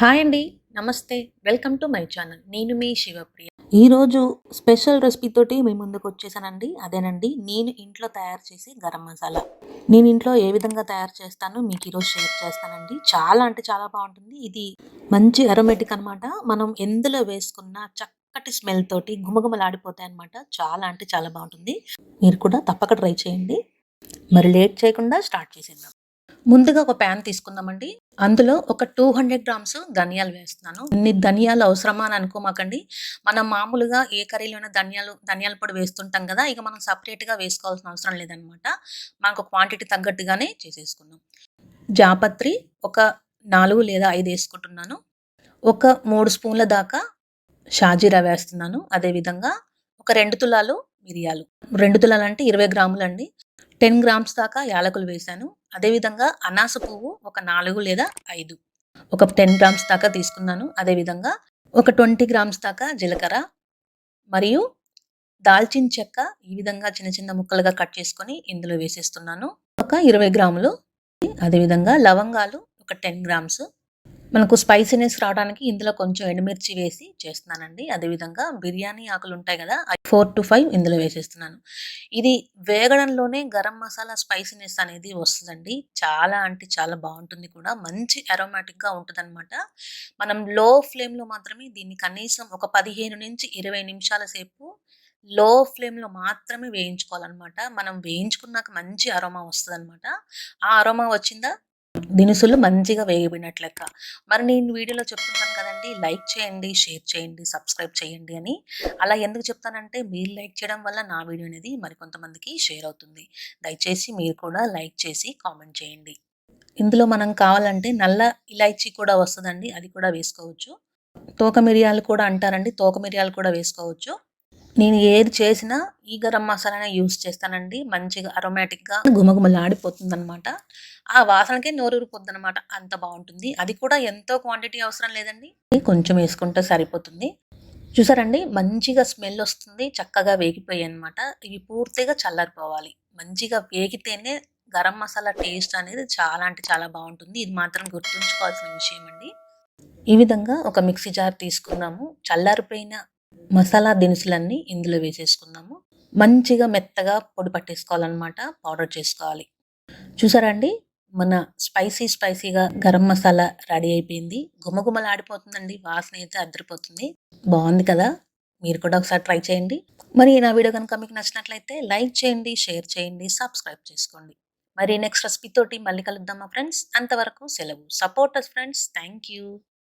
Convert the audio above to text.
Hi అండి. నమస్తే. Welcome to my channel. నేను మీ శివప్రియ. ఈరోజు స్పెషల్ రెసిపీతోటి మీ ముందుకు వచ్చేసానండి. అదేనండి నేను ఇంట్లో తయారు చేసి గరం మసాలా. నేను ఇంట్లో ఏ విధంగా తయారు చేస్తానో మీకు ఈరోజు షేర్ చేస్తానండి. చాలా అంటే చాలా బాగుంటుంది. ఇది మంచి అరోమేటిక్ అనమాట మనం ఎందులో వేసుకున్న చక్కటి స్మెల్ తోటి గుమగుమలాడిపోతాయి అనమాట చాలా అంటే చాలా బాగుంటుంది. మీరు కూడా తప్పక ట్రై చేయండి. మరి లేట్ చేయకుండా స్టార్ట్ చేసేద్దాం. ముందుగా ఒక ప్యాన్ తీసుకుందామండి. అందులో ఒక టూ హండ్రెడ్ గ్రామ్స్ ధనియాలు వేస్తున్నాను. ఇన్ని ధనియాలు అవసరమా అని అనుకోమాకండి. మనం మామూలుగా ఏ కర్రీలోనే ధనియాలు ధనియాల పొడి వేస్తుంటాం కదా ఇక మనం సపరేట్గా వేసుకోవాల్సిన అవసరం లేదనమాట. మనకు క్వాంటిటీ తగ్గట్టుగానే చేసేసుకున్నాం. జాపత్రి ఒక నాలుగు లేదా ఐదు వేసుకుంటున్నాను. ఒక మూడు స్పూన్ల దాకా షాజీరా వేస్తున్నాను. అదేవిధంగా ఒక రెండు తులాలు మిరియాలు. రెండు తులాలు అంటే ఇరవై గ్రాములు అండి టెన్ గ్రామ్స్ దాకా యాలకులు వేశాను అదేవిధంగా అనాస పువ్వు ఒక నాలుగు లేదా ఐదు. ఒక టెన్ గ్రామ్స్ దాకా తీసుకున్నాను. అదేవిధంగా ఒక ట్వంటీ గ్రామ్స్ దాకా జీలకర్ర మరియు దాల్చిన చెక్క ఈ విధంగా చిన్న చిన్న ముక్కలుగా కట్ చేసుకొని ఇందులో వేసేస్తున్నాను. ఒక ఇరవై గ్రాములు. అదేవిధంగా లవంగాలు ఒక టెన్ గ్రామ్స్. మనకు స్పైసీనెస్ రావడానికి ఇందులో కొంచెం ఎండుమిర్చి వేసి చేస్తున్నానండి. అదేవిధంగా బిర్యానీ ఆకులు ఉంటాయి కదా ఫోర్ టు ఫైవ్ ఇందులో వేసేస్తున్నాను. ఇది వేగడంలోనే గరం మసాలా స్పైసీనెస్ అనేది వస్తుందండి. చాలా అంటే చాలా బాగుంటుంది కూడా. మంచి అరోమాటిక్గా ఉంటుంది అనమాట మనం లో ఫ్లేమ్లో మాత్రమే దీన్ని కనీసం ఒక పదిహేను నుంచి ఇరవై నిమిషాల సేపు లో ఫ్లేమ్లో మాత్రమే వేయించుకోవాలన్నమాట. మనం వేయించుకున్నాక మంచి అరోమా వస్తుంది అనమాట ఆ అరోమా వచ్చిందా? దినుసులు మంచిగా వేగిపోయినట్లు లెక్క. మరి నేను వీడియోలో చెప్తున్నాను కదండి లైక్ చేయండి షేర్ చేయండి సబ్స్క్రైబ్ చేయండి అని. అలా ఎందుకు చెప్తానంటే మీరు లైక్ చేయడం వల్ల నా వీడియో అనేది మరికొంతమందికి షేర్ అవుతుంది. దయచేసి మీరు కూడా లైక్ చేసి కామెంట్ చేయండి. ఇందులో మనం కావాలంటే నల్ల ఇలాచీ కూడా వస్తుందండి అది కూడా వేసుకోవచ్చు. తోక మిరియాలు కూడా అంటారండి తోక మిరియాలు కూడా వేసుకోవచ్చు. నేను ఏది చేసినా ఈ గరం మసాలానే యూస్ చేస్తానండి. మంచిగా అరోమాటిక్గా గుమగుమలాడిపోతుంది అనమాట ఆ వాసనకే నోరూరిపోద్ది అనమాట అంత బాగుంటుంది. అది కూడా ఎంతో క్వాంటిటీ అవసరం లేదండి. కొంచెం వేసుకుంటే సరిపోతుంది. చూసారండి? మంచిగా స్మెల్ వస్తుంది. చక్కగా వేగిపోయాయి అనమాట ఇవి పూర్తిగా చల్లారిపోవాలి. మంచిగా వేగితేనే గరం మసాలా టేస్ట్ అనేది చాలా అంటే చాలా బాగుంటుంది. ఇది మాత్రం గుర్తుంచుకోవాల్సిన విషయం అండి ఈ విధంగా ఒక మిక్సీ జార్ తీసుకున్నాము. చల్లారిపోయిన మసాలా దినుసులన్నీ ఇందులో వేసేసుకుందాము. మంచిగా మెత్తగా పొడి పట్టేసుకోవాలన్నమాట పౌడర్ చేసుకోవాలి. చూసారా అండి? మన స్పైసీ స్పైసీగా గరం మసాలా రెడీ అయిపోయింది. గుమగుమలాడిపోతుందండి వాసన అయితే అదిరిపోతుంది బాగుంది కదా? మీరు కూడా ఒకసారి ట్రై చేయండి. మరి నా వీడియో కనుక మీకు నచ్చినట్లయితే లైక్ చేయండి షేర్ చేయండి సబ్స్క్రైబ్ చేసుకోండి. మరి నెక్స్ట్ రెసిపీ తోటి మళ్ళీ కలుద్దామా ఫ్రెండ్స్? అంతవరకు సెలవు. Supporters friends. Thank you.